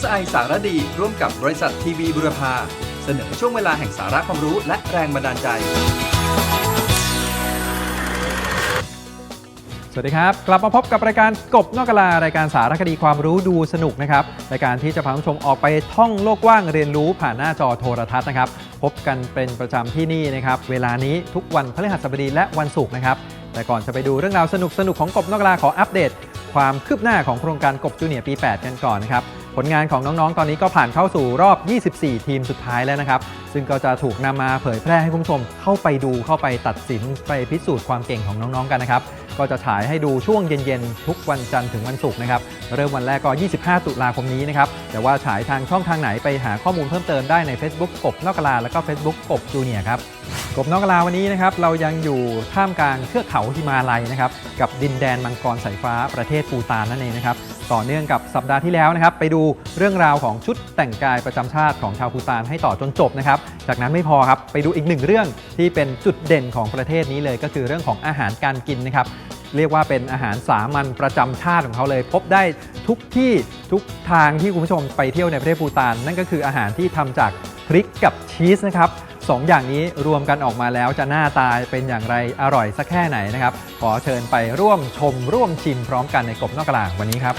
SI สารดี ร่วมกับบริษัททีวีบุรพา เสนอช่วงเวลาแห่งสาระความรู้และแรงบันดาลใจ สวัสดีครับ กลับมาพบกับรายการกบนอกกลารายการสารคดีความรู้ดูสนุกนะครับรายการที่จะพาผู้ชมออกไปท่องโลกกว้างเรียนรู้ผ่านหน้าจอโทรทัศน์นะครับพบกันเป็นประจำที่นี่นะครับเวลานี้ทุกวันพฤหัสบดีและวันศุกร์นะครับแต่ก่อนจะไปดูเรื่องราวสนุกสนุกๆของกบนอกกลาขออัปเดต ความคืบหน้าของโครงการกบจูเนียร์ปี 8 กันก่อนนะครับ ผลงานของน้องๆ ตอนนี้ก็ผ่านเข้าสู่รอบ 24 ทีมสุดท้ายแล้วนะครับ ซึ่งก็จะถูกนำมาเผยแพร่ให้คุณผู้ชมเข้าไปดูเข้าไปตัดสินไปพิสูจน์ความเก่งของน้องๆ กันนะครับ ก็จะฉายให้ดูช่วงเย็นๆ ทุกวันจันทร์ถึงวันศุกร์นะครับ เริ่มวันแรกก็ 25 ตุลาคมนี้นะครับ แต่ว่าฉายทางช่องทางไหนไปหาข้อมูลเพิ่มเติมได้ใน Facebook กบนอกกลาแล้วก็ Facebook กบจูเนียครับ กบนอกกลาวันนี้นะครับเรายังอยู่ท่ามกลางเทือกเขาฮิมาลัยนะครับกับดินแดนมังกรสายฟ้าประเทศปูตานนั่นเองนะครับต่อเนื่องกับสัปดาห์ที่แล้วนะครับ ไปดูเรื่องราวของชุดแต่งกายประจำชาติของชาวปูตานให้ต่อจนจบนะครับจากนั้นไม่พอครับไปดูอีกหนึ่งเรื่องที่เป็นจุดเด่นของประเทศนี้เลย ก็คือเรื่องของอาหารการกินนะครับเรียกว่าเป็นอาหารสามัญประจำชาติของเขาเลย พบได้ทุกที่ทุกทางที่คุณผู้ชมไปเที่ยวในประเทศปูตานนั่นก็คืออาหารที่ทำจากพริกกับชีสนะครับ สองอย่างนี้รวมกันออกมาแล้วจะหน้าตาเป็นอย่างไรอร่อยสักแค่ไหนนะครับ ขอเชิญไปร่วมชมร่วมชิมพร้อมกันในกบนอกกลางวันนี้ครับ